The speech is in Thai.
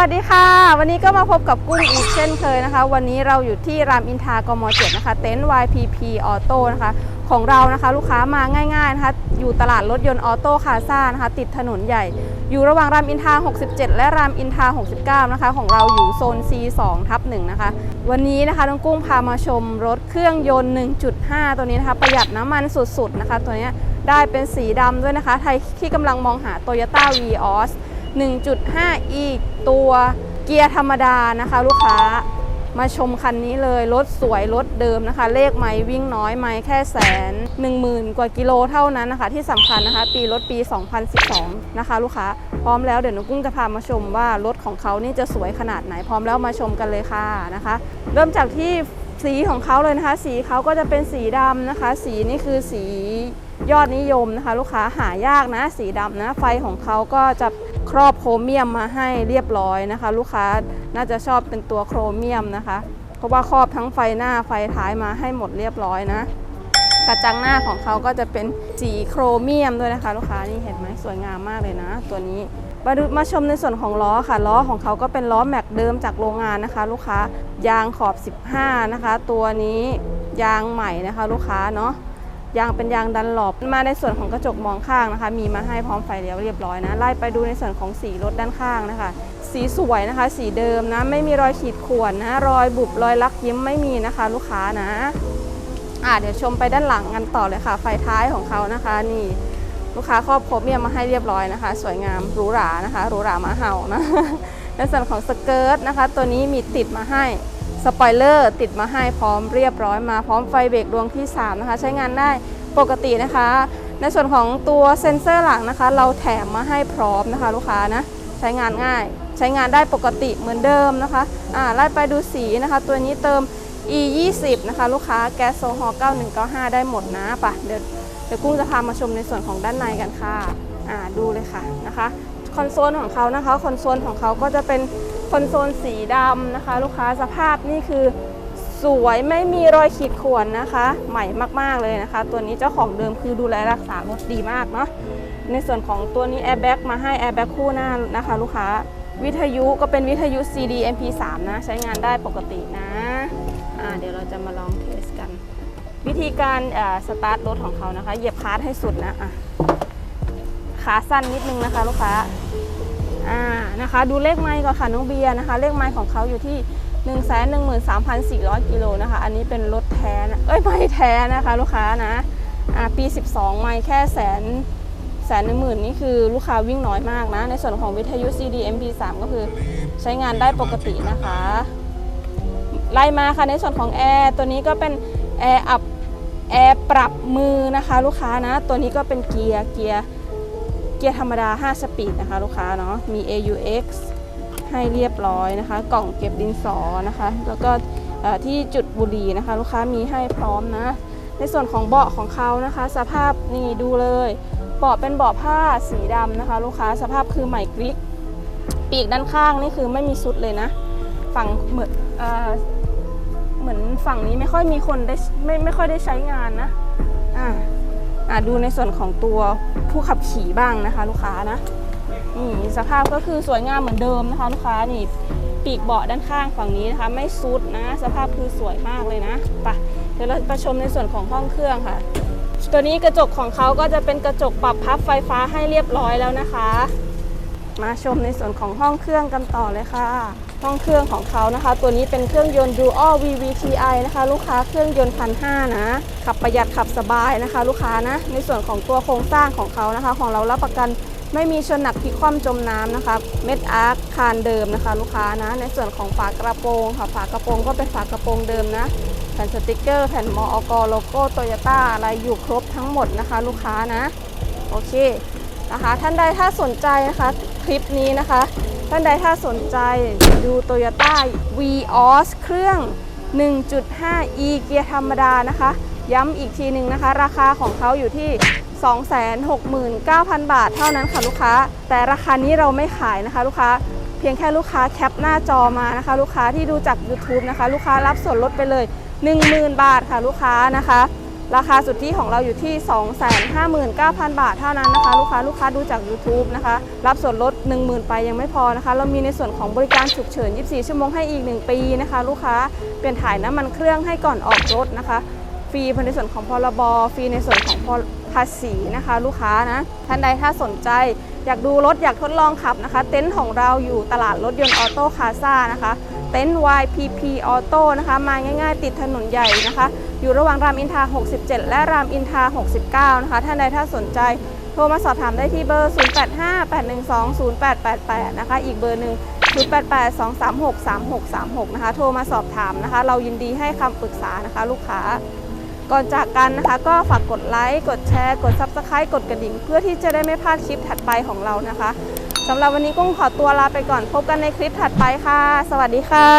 วัสดีค่ะ วันนี้ก็มาพบกับกุ้งอีกเช่นเคยนะคะ วันนี้เราอยู่ที่รามอินทากมเจ็ดนะคะ เต็นท์ YPP ออโต้นะคะ ของเรานะคะ ลูกค้ามาง่ายๆนะคะ อยู่ตลาดรถยนต์ออโต้คาซ่านะคะ ติดถนนใหญ่ อยู่ระหว่างรามอินทา 67 และรามอินทา 69 นะคะ ของเราอยู่โซน C2 ทับ1นะคะ วันนี้นะคะน้องกุ้งพามาชมรถเครื่องยนต์ 1.5 ตัวนี้นะคะ ประหยัดน้ำมันสุดๆนะคะ ตัวนี้ได้เป็นสีดำด้วยนะคะ ใครที่กำลังมองหา Toyota Vios 1.5อีกตัวเกียร์ธรรมดานะคะ ลูกค้ามาชมคันนี้เลยรถสวยรถเดิมนะคะ เลขไม่วิ่งน้อยไม่แค่แสนหนึ่งหมื่นกว่ากิโลเท่านั้นนะคะ ที่สำคัญนะคะ ปีรถปี 2012 นะคะ ลูกค้าพร้อมแล้วเดี๋ยวน้องกุ้งจะพามาชมว่ารถของเขานี่จะสวยขนาดไหนพร้อมแล้วมาชมกันเลยค่ะนะคะ เริ่มจากที่สีของเขาเลยนะคะ สีเขาก็จะเป็นสีดำนะคะ สีนี่คือสียอดนิยมนะคะ ลูกค้าหายากนะ สีดำนะ ไฟของเขาก็จะ ครอบโครเมียมมาให้เรียบร้อยนะคะ ลูกค้าน่าจะชอบเป็นตัวโครเมียมนะคะ เพราะว่าครอบทั้งไฟหน้าไฟท้ายมาให้หมดเรียบร้อยนะ กระจังหน้าของเขาก็จะเป็นสีโครเมียมด้วยนะคะ ลูกค้านี่เห็นไหมสวยงามมากเลยนะ ตัวนี้มาดูมาชมในส่วนของล้อค่ะล้อของเขาก็เป็นล้อแม็กเดิมจากโรงงานนะคะ ลูกค้ายางขอบ 15 นะคะ ตัวนี้ยางใหม่นะคะ ลูกค้าเนาะ ยางเป็นยางดันหลบมาในส่วนของกระจกมองข้างนะคะ มีมาให้พร้อมไฟเลี้ยวเรียบร้อยนะไล่ไปดูในส่วนของสีรถด้านข้างนะคะ สีสวยนะคะ สีเดิมนะ ไม่มีรอยขีดข่วนนะ รอยบุบรอยลักยิ้มไม่มีนะคะ ลูกค้านะอ่าเดี๋ยวชมไปด้านหลังกันต่อเลยค่ะ ไฟท้ายของเขานะคะ นี่ลูกค้าครอบครบเนี่ยมาให้เรียบร้อยนะคะ สวยงามหรูหรานะคะหรูหรามาเห่านะในส่วนของสเกิร์ตนะคะ ตัวนี้มีติดมาให้ สปอยเลอร์ติดมาให้พร้อมเรียบร้อยมาพร้อมไฟเบรกดวงที่ 3 นะคะ ใช้งานได้ปกตินะคะ ในส่วนของตัวเซ็นเซอร์หลังนะคะ เราแถมมาให้พร้อมนะคะ ลูกค้านะใช้งานง่าย ใช้งานได้ปกติเหมือนเดิมนะคะอ่าไล่ไปดูสีนะคะ ตัวนี้เติม e 2 0นะคะ ลูกค้าแก๊สโซฮอล์9195 ได้หมดนะปะเดี๋ยวเดี๋ยวกุ้งจะพามาชมในส่วนของด้านในกันค่ะอ่าดูเลยค่ะนะคะคอนโซลของเขานะคะคอนโซลของเขาก็จะเป็น คอนโซลสีดำนะคะ ลูกค้าสภาพนี่คือสวยไม่มีรอยขีดข่วนนะคะ ใหม่มากๆเลยนะคะ ตัวนี้เจ้าของเดิมคือดูแลรักษารถดีมากเนาะในส่วนของตัวนี้แอร์แบ็กมาให้แอร์แบ็กคู่หน้านะคะ ลูกค้าวิทยุก็เป็นวิทยุ CD MP3 นะ ใช้งานได้ปกตินะอ่าเดี๋ยวเราจะมาลองเทสกัน วิธีการสตาร์ทรถของเขานะคะ เหยียบคลัสให้สุดนะอะขาสั้นนิดนึงนะคะ ลูกค้า อ่านะคะดูเลขไมล์ก่อนค่ะน้องเบียร์นะคะ เลขไมล์ของเขาอยู่ที่1 1 3 4 0 0กิโลนะคะ อันนี้เป็นรถแท้นะเอ้ยไม่แท้นะคะลูกค้านะอ่าปี 12 ไมล์แค่แสนแสนหนึ่งหมื่นนี่คือลูกค้าวิ่งน้อยมากนะ ในส่วนของวิทยุ CD MP3 ก็คือใช้งานได้ปกตินะคะไล่มาค่ะในส่วนของแอร์ตัวนี้ก็เป็นแอร์อับแอร์ปรับมือนะคะ ลูกค้านะ ตัวนี้ก็เป็นเกียร์เกียร์ เกียร์ธรรมดา 5 สปีดนะคะลูกค้าเนาะมี AUX ให้เรียบร้อยนะคะ กล่องเก็บดินสอนะคะ แล้วก็ที่จุดบุหรี่นะคะ ลูกค้ามีให้พร้อมนะ ในส่วนของเบาะของเขานะคะ สภาพนี่ดูเลยเบาะเป็นเบาะผ้าสีดำนะคะ ลูกค้าสภาพคือใหม่กริกปีกด้านข้างนี่คือไม่มีซุดเลยนะ ฝั่งเหมือนเหมือนฝั่งนี้ไม่ค่อยมีคนได้ไม่ไม่ค่อยได้ใช้งานนะอ่า ดูในส่วนของตัวผู้ขับขี่บ้างนะคะ ลูกค้านะนี่สภาพก็คือสวยงามเหมือนเดิมนะคะ ลูกค้านี่ปีกเบาะด้านข้างฝั่งนี้นะคะ ไม่ซุดนะ สภาพคือสวยมากเลยนะไปเดี๋ยวเราไปชมในส่วนของห้องเครื่องค่ะ ตัวนี้กระจกของเขาก็จะเป็นกระจกปรับพับไฟฟ้าให้เรียบร้อยแล้วนะคะ มาชมในส่วนของห้องเครื่องกันต่อเลยค่ะ ห้องเครื่องของเขานะคะ ตัวนี้เป็นเครื่องยนต์ Dual VVTi นะคะ ลูกค้าเครื่องยนต์พันห้านะขับประหยัดขับสบายนะคะ ลูกค้านะในส่วนของตัวโครงสร้างของเขานะคะ ของเรารับประกันไม่มีชนหนักพลิกคว่ำจมน้ำนะคะเม็ดอาร์คคานเดิมนะคะ ลูกค้านะ ในส่วนของฝากระโปรงค่ะฝากระโปรงก็เป็นฝากระโปรงเดิมนะแผ่นสติกเกอร์ แผ่นมอกโลโก้โตโยต้าอะไรอยู่ครบทั้งหมดนะคะ ลูกค้านะโอเคนะคะ ท่านใดถ้าสนใจนะคะคลิปนี้นะคะ ท่านใดถ้าสนใจดู Toyota Vios เครื่อง 1.5e เกียร์ธรรมดานะคะ ย้ำอีกทีหนึ่งนะคะ ราคาของเขาอยู่ที่ 269,000 บาทเท่านั้นค่ะลูกค้า แต่ราคานี้เราไม่ขายนะคะลูกค้าเพียงแค่ลูกค้าแคปหน้าจอมานะคะ ลูกค้าที่ดูจาก YouTube นะคะ ลูกค้ารับส่วนลดไปเลย 10,000 บาทค่ะลูกค้านะคะ ราคาสุดทธิของเราอยู่ที่ 259,000 บาทเท่านั้นนะคะ ลูกค้าลูกค้าดูจาก YouTube นะคะ รับส่วนลด 10,000 ไปยังไม่พอนะคะ เรามีในส่วนของบริการฉุกเฉิน 24 ชั่วโมงให้อีก 1 ปีนะคะ ลูกค้าเปลี่ยนถ่ายน้ำมันเครื่องให้ก่อนออกรถนะคะฟรีในส่วนของพรบฟรีในส่วนของภาษีนะคะ ลูกค้านะท่านใดถ้าสนใจ อยากดูรถอยากทดลองขับนะคะ เต็นท์ของเราอยู่ตลาดรถยนต์ออโต้คาซ่านะคะ เต็นท์ YPP ออโต้นะคะ มาง่าย ๆ ติดถนนใหญ่นะคะ อยู่ระหว่างรามอินทา 67 และรามอินทา 69 นะคะ ท่านใดถ้าสนใจโทรมาสอบถามได้ที่เบอร์ 0858120888 นะคะ อีกเบอร์หนึ่ง0882363636 นะคะ โทรมาสอบถามนะคะ เรายินดีให้คำปรึกษานะคะลูกค้า ก่อนจากกันนะคะ ก็ฝากกดไลค์ กดแชร์ กด Subscribe กดกระดิ่ง เพื่อที่จะได้ไม่พลาดคลิปถัดไปของเรานะคะสำหรับวันนี้กุ้งขอตัวลาไปก่อน พบกันในคลิปถัดไปค่ะ สวัสดีค่ะ